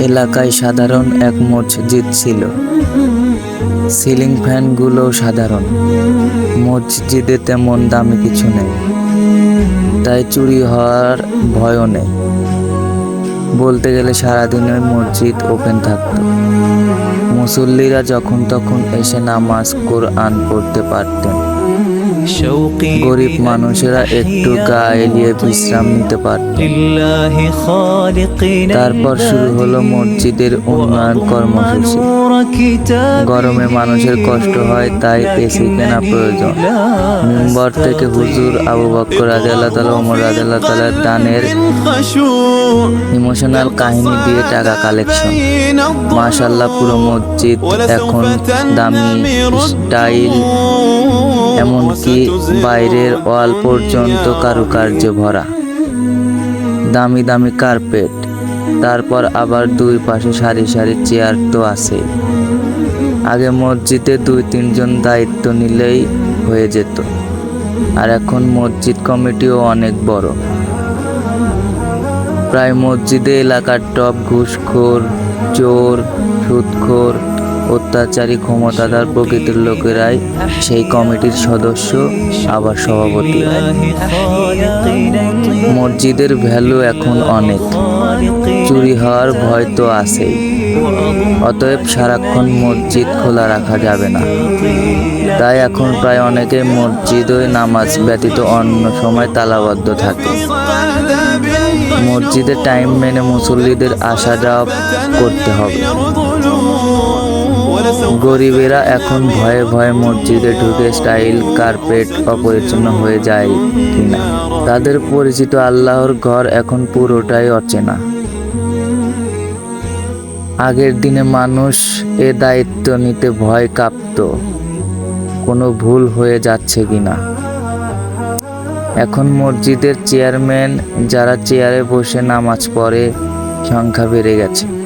এলাকায় সাধারণ এক মসজিদ ছিল। সিলিং ফ্যানগুলো সাধারণ। মসজিদে তেমন দামি কিছু নেই। তাই চুরি হওয়ার ভয়ও নেই। বলতে গেলে সারাদিন ওই মসজিদ ওপেন থাকত। মুসল্লিরা যখন তখন এসে নামাজ কোরআন পড়তে পারতেন। গরিব মানুষেরা একটু গা এলিয়ে বিশ্রাম নিতে পারত। তারপর শুরু হলো মসজিদের উন্নয়ন কর্মসূচি। গরমে মানুষের কষ্ট হয় তাই এসি কেনা প্রয়োজন। মুম্বর থেকে হুজুর আবু বক্কর আল্লাহ তালা ওমর আল্লাহ তালার দানের ইমোশনাল কাহিনী দিয়ে টাকা কালেকশন। মাশাল্লাহ পুরো মসজিদ এখন দামি স্টাইল। এমনকি বাইরের ওয়াল পর্যন্ত কারুকার্য ভরা। দামি দামি কার্পেট, তারপর আবার দুই পাশে সারি সারি চেয়ার তো আছে। আগে মসজিদে দুই তিনজন দায়িত্ব নিলেই হয়ে যেত, আর এখন মসজিদ কমিটিও অনেক বড়। প্রায় মসজিদে এলাকার টপ ঘুষখোর, চোর, সুদখোর অত্যাচারী ক্ষমতাদার প্রকৃতির লোকেরাই সেই কমিটির সদস্য, আবার সভাপতি। মসজিদের ভ্যালু এখন অনেক। চুরি হওয়ার ভয় তো আছেই। অতএব সারাক্ষণ মসজিদ খোলা রাখা যাবে না। তাই এখন প্রায় অনেকে মসজিদে নামাজ ব্যতীত অন্য সময় তালাবদ্ধ থাকে। মসজিদে টাইম মেনে মুসল্লিদের আসা যাওয়া করতে হবে। গরিবেরা এখন ভয়ে ভয়ে মসজিদে ঢুকে স্টাইল কার্পেট অপরিচ্ছন্ন হয়ে যায় কিনা? তাদের পরিচিত আল্লাহর ঘর এখন পুরোটাই অচেনা। আগের দিনে মানুষ এ দায়িত্ব নিতে ভয় কাঁপত। কোনো ভুল হয়ে যাচ্ছে কিনা? এখন মসজিদের চেয়ারম্যান যারা চেয়ারে বসে নামাজ পড়ে, সংখ্যা বেড়ে গেছে।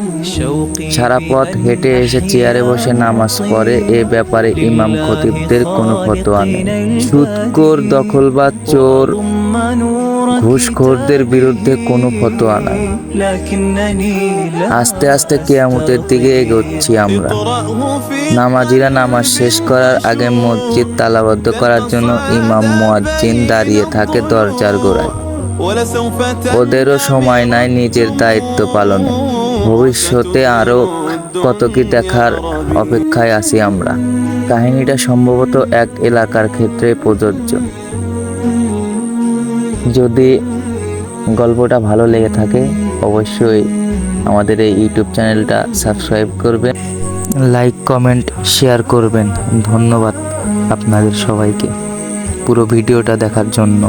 সারা পথ হেঁটে এসে চেয়ারে বসে নামাজ পড়ে, এ ব্যাপারে ইমাম খতিবদের কোনো ফতোয়া নেই। দখল দখলবাদ চোর, ঘুষখোরদের বিরুদ্ধে কোনো ফতোয়া নাই। আস্তে আস্তে কেয়ামতের দিকে এগোচ্ছি আমরা। নামাজিরা নামাজ শেষ করার আগে মসজিদ তালাবদ্ধ করার জন্য ইমাম মোয়াজ্জিন দাঁড়িয়ে থাকে দরজার গোড়ায়। ওদেরও সময় নাই নিজের দায়িত্ব পালনে। ভবিষ্যতে আরও কত কি দেখার অপেক্ষায় আছি আমরা। কাহিনীটা সম্ভবত এক এলাকার ক্ষেত্রে প্রযোজ্য। যদি গল্পটা ভালো লেগে থাকে, অবশ্যই আমাদের এই ইউটিউব চ্যানেলটা সাবস্ক্রাইব করবেন, লাইক, কমেন্ট, শেয়ার করবেন। ধন্যবাদ আপনাদের সবাইকে। পুরো ভিডিওটা দেখার জন্য।